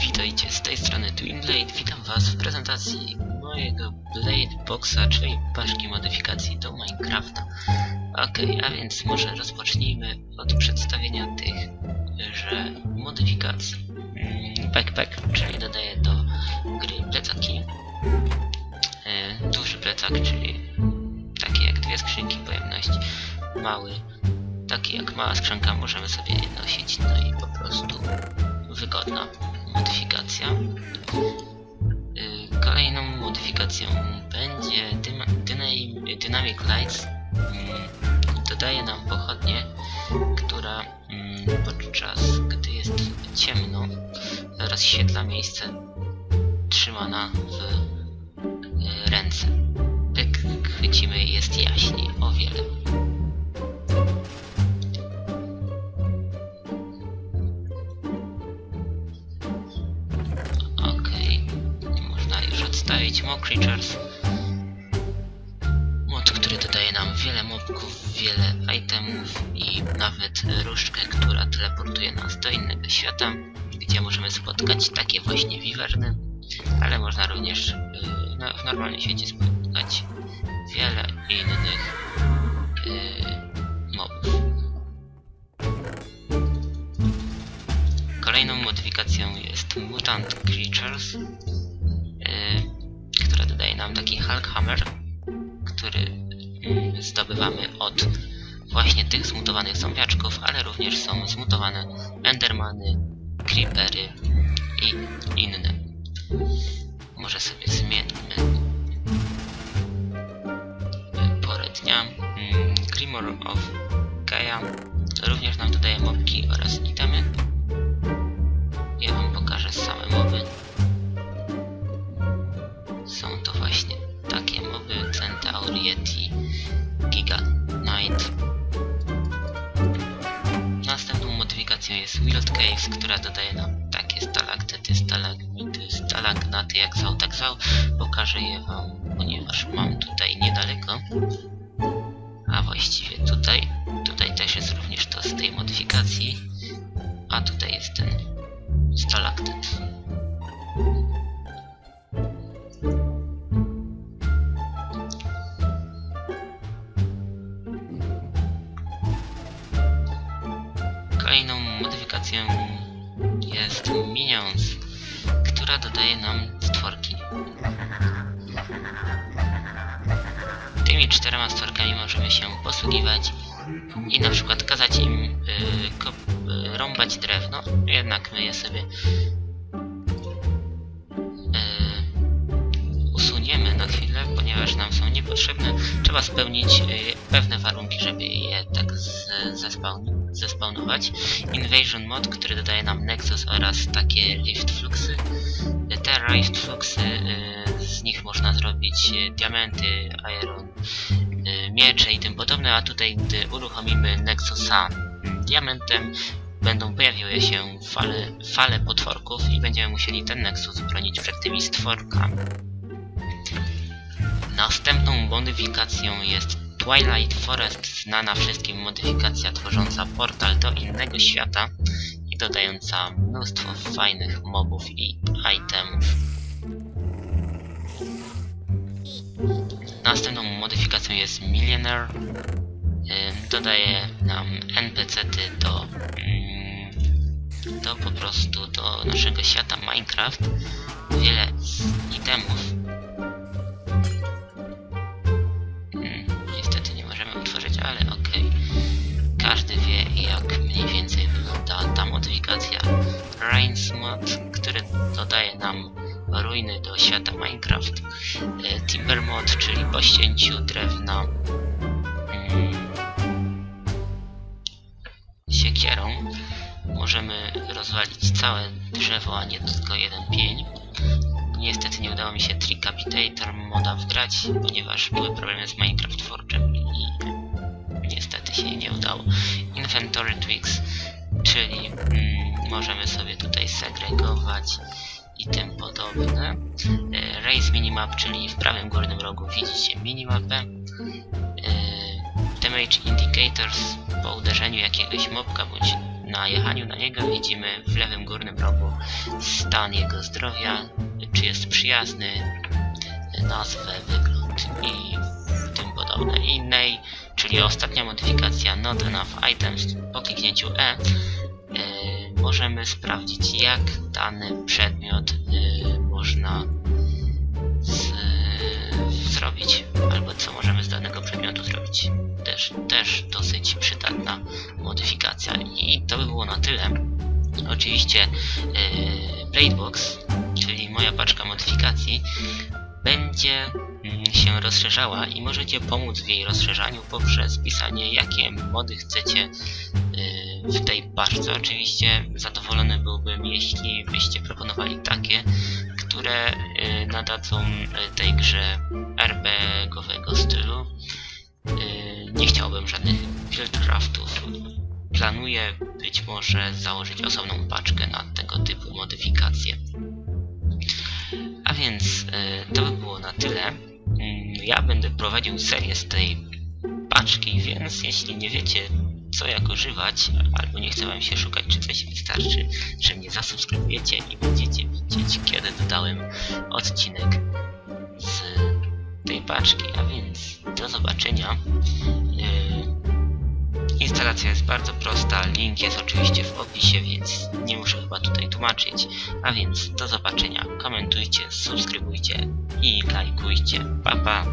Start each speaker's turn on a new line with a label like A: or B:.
A: witajcie, z tej strony Twin Blade. Witam was w prezentacji mojego Blade Boxa, czyli paczki modyfikacji do Minecrafta. Okej, a więc może rozpocznijmy od przedstawienia tych, że modyfikacji. Mm, Backpack, czyli dodaję do gry plecaki. E, Duży plecak, czyli taki jak dwie skrzynki pojemności. Mały, taki jak mała skrzynka możemy sobie nosić, no i po prostu wygodna modyfikacja. Y, Kolejną modyfikacją będzie Dynamic Lights. Mm, Dodaje nam pochodnię, która mm, podczas gdy jest ciemno rozświetla miejsce trzymana w y, ręce. Jak chwycimy jest jaśniej o wiele. Odstawić Mob Creatures. Mod, który dodaje nam wiele mobków, wiele itemów i nawet różdżkę, która teleportuje nas do innego świata, gdzie możemy spotkać takie właśnie wiwerny, ale można również yy, no, w normalnym świecie spotkać wiele innych yy, mobów. Kolejną modyfikacją jest Mutant Creatures, nam taki Hulk Hammer, który yy, zdobywamy od właśnie tych zmutowanych zombiaczków, ale również są zmutowane Endermany, Creepery i inne. Może sobie zmienimy yy, porę dnia. Yy, Grimor of Gaia również nam dodaje mobki oraz itemy. Ja wam pokażę same moby. Jest Wild Caves, która dodaje nam takie stalaktyty, stalagmity, stalagnaty, jak zwał, tak zwał. Pokażę je wam, ponieważ mam tutaj niedaleko. A właściwie tutaj, tutaj też jest również to z tej modyfikacji. A tutaj jest ten stalaktyt. Kolejną modyfikacją jest Minions, która dodaje nam stworki. Tymi czterema stworkami możemy się posługiwać i na przykład kazać im y, y, rąbać drewno, jednak my je sobie y, ponieważ nam są niepotrzebne. Trzeba spełnić y, pewne warunki, żeby je tak z, zespawn, zespawnować. Invasion mod, który dodaje nam Nexus oraz takie Rift Fluxy. Te Rift Fluxy, y, z nich można zrobić y, diamenty, iron, y, miecze i tym podobne, a tutaj gdy uruchomimy Nexusa mm, diamentem, będą pojawiły się fale, fale potworków i będziemy musieli ten Nexus bronić przed tymi stworkami. Następną modyfikacją jest Twilight Forest, znana wszystkim modyfikacja tworząca portal do innego świata i dodająca mnóstwo fajnych mobów i itemów. Następną modyfikacją jest Millionaire. Dodaje nam NPC-ty do, mm, do po prostu do naszego świata Minecraft. Wiele itemów. Ruiny do świata Minecraft. E, Timber mod, czyli po ścięciu drewna mm, siekierą możemy rozwalić całe drzewo, a nie tylko jeden pień. Niestety nie udało mi się Tricapitator moda wgrać, ponieważ były problemy z Minecraft Forge'em i niestety się nie udało. Inventory Twigs, czyli mm, możemy sobie tutaj segregować i tym podobne. E, Raise Minimap, czyli w prawym górnym rogu widzicie minimapę. E, Damage Indicators po uderzeniu jakiegoś mobka bądź na jechaniu na niego widzimy w lewym górnym rogu stan jego zdrowia, czy jest przyjazny, nazwę, wygląd i tym podobne. Innej, czyli ostatnia modyfikacja Not Enough Items po kliknięciu E y, możemy sprawdzić jak dany przedmiot y, można z, zrobić, albo co możemy z danego przedmiotu zrobić. Też, też dosyć przydatna modyfikacja. I to by było na tyle. Oczywiście Bladebox, czyli moja paczka modyfikacji, będzie mm, się rozszerzała i możecie pomóc w jej rozszerzaniu poprzez pisanie jakie mody chcecie yy, w tej paczce. Oczywiście zadowolony byłbym jeśli byście proponowali takie, które y, nadadzą y, tej grze RPGowego stylu. Y, nie chciałbym żadnych buildcraftów. Planuję być może założyć osobną paczkę na tego typu modyfikacje. A więc to by było na tyle. Mm, Ja będę prowadził serię z tej paczki, więc jeśli nie wiecie co jak używać, albo nie chce wam się szukać, czy coś wystarczy, że mnie zasubskrybujecie i będziecie widzieć, kiedy dodałem odcinek z tej paczki. A więc do zobaczenia. Yy, instalacja jest bardzo prosta, link jest oczywiście w opisie, więc nie muszę chyba tutaj tłumaczyć. A więc do zobaczenia, komentujcie, subskrybujcie i lajkujcie. Pa pa!